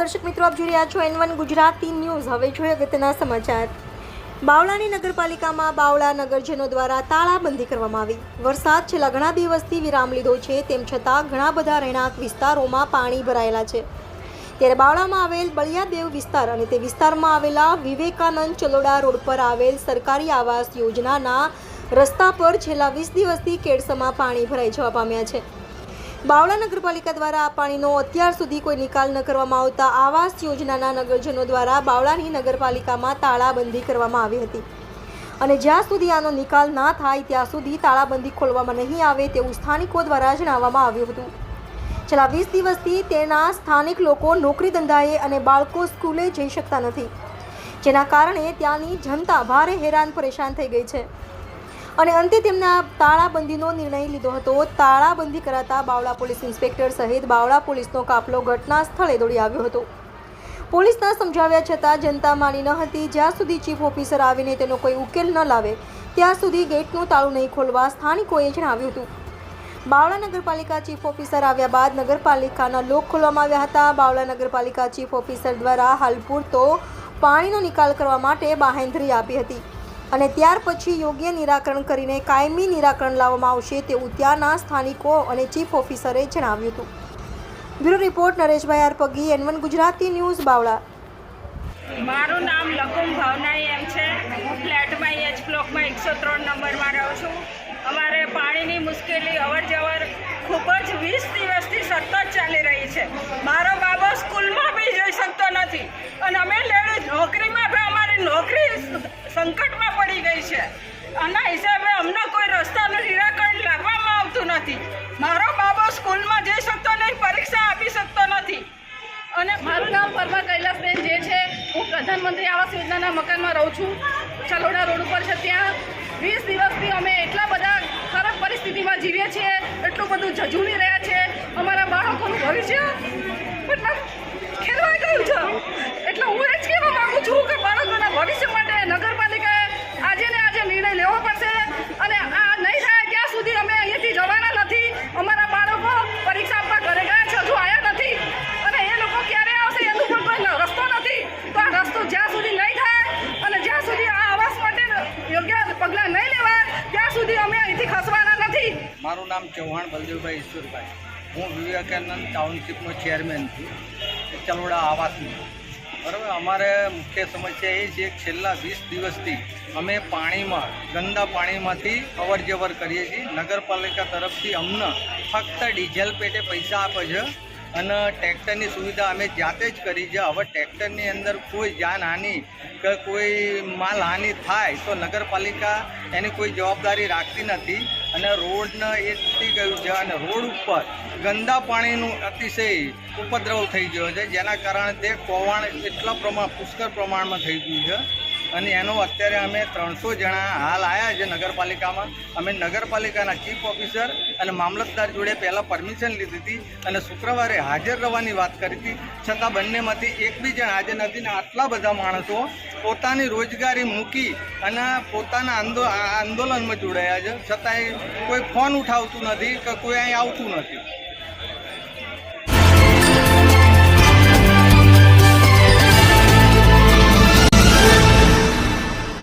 દર્શક મિત્રો, આપ જોઈ રહ્યા છો એન વન ગુજરાતી ન્યૂઝ. હવે જોઈએ અગત્યના સમાચાર. બાવળાની નગરપાલિકામાં બાવળા નગરજનો દ્વારા તાળાબંધી કરવામાં આવી. વરસાદ છેલ્લા ઘણા દિવસથી વિરામ લીધો છે, તેમ છતાં ઘણા બધા રહેણાંક વિસ્તારોમાં પાણી ભરાયેલા છે. ત્યારે બાવળામાં આવેલ બળિયાદેવ વિસ્તાર અને તે વિસ્તારમાં આવેલા વિવેકાનંદ ચલોડા રોડ પર આવેલ સરકારી આવાસ યોજનાના રસ્તા પર છેલ્લા વીસ દિવસથી કેડસમાં પાણી ભરાઈ જવા પામ્યા છે. બાવળા નગરપાલિકા દ્વારા આ પાણીનો અત્યાર સુધી કોઈ નિકાલ ન કરવામાં આવતા આવાસ યોજનાના નગરજનો દ્વારા બાવળાની નગરપાલિકામાં તાળાબંધી કરવામાં આવી હતી. અને જ્યાં સુધી આનો નિકાલ ના થાય, ત્યાં સુધી તાળાબંધી ખોલવામાં નહીં આવે તેવું સ્થાનિકો દ્વારા જણાવવામાં આવ્યું હતું. છેલ્લા વીસ દિવસથી તેના સ્થાનિક લોકો નોકરી ધંધાએ અને બાળકો સ્કૂલે જઈ શકતા નથી. જેના કારણે ત્યાંની જનતા ભારે હેરાન પરેશાન થઈ ગઈ છે. અને અંતે તેમના તાળાબંધીનો નિર્ણય લીધો હતો. તાળાબંધી કરાતા બાવળા પોલીસ ઇન્સ્પેક્ટર સહિત બાવળા પોલીસનો કાફલો ઘટના સ્થળે દોડી આવ્યો હતો. પોલીસના સમજાવ્યા છતાં જનતા માની ન હતી. જ્યાં સુધી ચીફ ઓફિસર આવીને તેનો કોઈ ઉકેલ ન લાવે, ત્યાં સુધી ગેટનું તાળું નહીં ખોલવા સ્થાનિકોએ જણાવ્યું હતું. બાવળા નગરપાલિકા ચીફ ઓફિસર આવ્યા બાદ નગરપાલિકાના લોક ખોલવામાં આવ્યા હતા. બાવળા નગરપાલિકા ચીફ ઓફિસર દ્વારા હાલ પૂરતો પાણીનો નિકાલ કરવા માટે બાહેંધરી આપી હતી. અને ત્યાર પછી યોગ્ય નિરાકરણ કરીને કાયમી નિરાકરણ લાવવામાં આવશે તેવું ત્યાંના સ્થાનિકો અને ચીફ ઓફિસરે જણાવ્યું હતું. Bureau report Nareshbhai R Pagi N one Gujarati news, Bavla. મારું નામ લકુમ ભાવનાઈ એમ છે. હું ફ્લેટમાં એચ બ્લોકમાં એકસો ત્રણ નંબરમાં રહું છું. અમારે પાણીની મુશ્કેલી અવર જવર ખૂબ જ વીસ દિવસથી સતત ચાલી રહી છે. મારો બાબો સ્કૂલમાં બી જઈ શકતો નથી. અને અમે લેડીઝ નોકરીમાં પણ અમારી નોકરી સંકટમાં છે. આના હિસાબે અમને કોઈ રસ્તાનું નિરાકરણ લાવવામાં આવતું નથી. મારો બાબો સ્કૂલમાં જઈ શકતો નહીં, પરીક્ષા આપી શકતો નથી. અને મારું નામ પરમા કૈલાસબેન જે છે, હું પ્રધાનમંત્રી આવાસ યોજનાના મકાનમાં રહું છું. ચલોડા રોડ ઉપર છે ત્યાં. વીસ દિવસથી અમે એટલા બધા ખરાબ પરિસ્થિતિમાં જીવીએ છીએ, એટલું બધું ઝઝૂમી રહ્યા યોગ્ય પગલાં નહીં લેવાય, ત્યાં સુધી અમે અહીંથી ખસવાના નથી. મારું નામ ચૌહાણ બલદેવભાઈ ઈશ્વરભાઈ. હું વિવેકાનંદ ટાઉનશીપનો ચેરમેન છું ચલોડા આવાસની બરાબર? અમારે મુખ્ય સમસ્યા એ છે કે છેલ્લા વીસ દિવસથી અમે પાણીમાં, ગંદા પાણીમાંથી અવર જવર કરીએ છીએ. નગરપાલિકા તરફથી અમને ફક્ત ડીઝલ પેટે પૈસા આપે છે અને ટ્રેક્ટરની સુવિધા અમે જાતે જ કરી છે. હવે ટ્રેક્ટરની અંદર કોઈ જાનહાનિ કે કોઈ માલહાનિ થાય તો નગરપાલિકા એની કોઈ જવાબદારી રાખતી નથી અને રોડને એ તૂટી ગયું છે અને રોડ ઉપર ગંદા પાણીનું અતિશય ઉપદ્રવ થઈ ગયો છે. જેના કારણે તે કોવાણ એટલા પ્રમાણ પુષ્કળ પ્રમાણમાં થઈ ગયું છે. અને એનો અત્યારે અમે ત્રણસો જણા હાલ આવ્યા છે નગરપાલિકામાં. અમે નગરપાલિકાના ચીફ ઓફિસર અને મામલતદાર જોડે પહેલાં પરમિશન લીધી હતી અને શુક્રવારે હાજર રહેવાની વાત કરી હતી. છતાં બંનેમાંથી એક બી જણ હાજર નથી ને આટલા બધા માણસો પોતાની રોજગારી મૂકી અને પોતાના આંદો આંદોલનમાં જોડાયા છે. છતાંય કોઈ ફોન ઉઠાવતું નથી કે કોઈ અહીં આવતું નથી.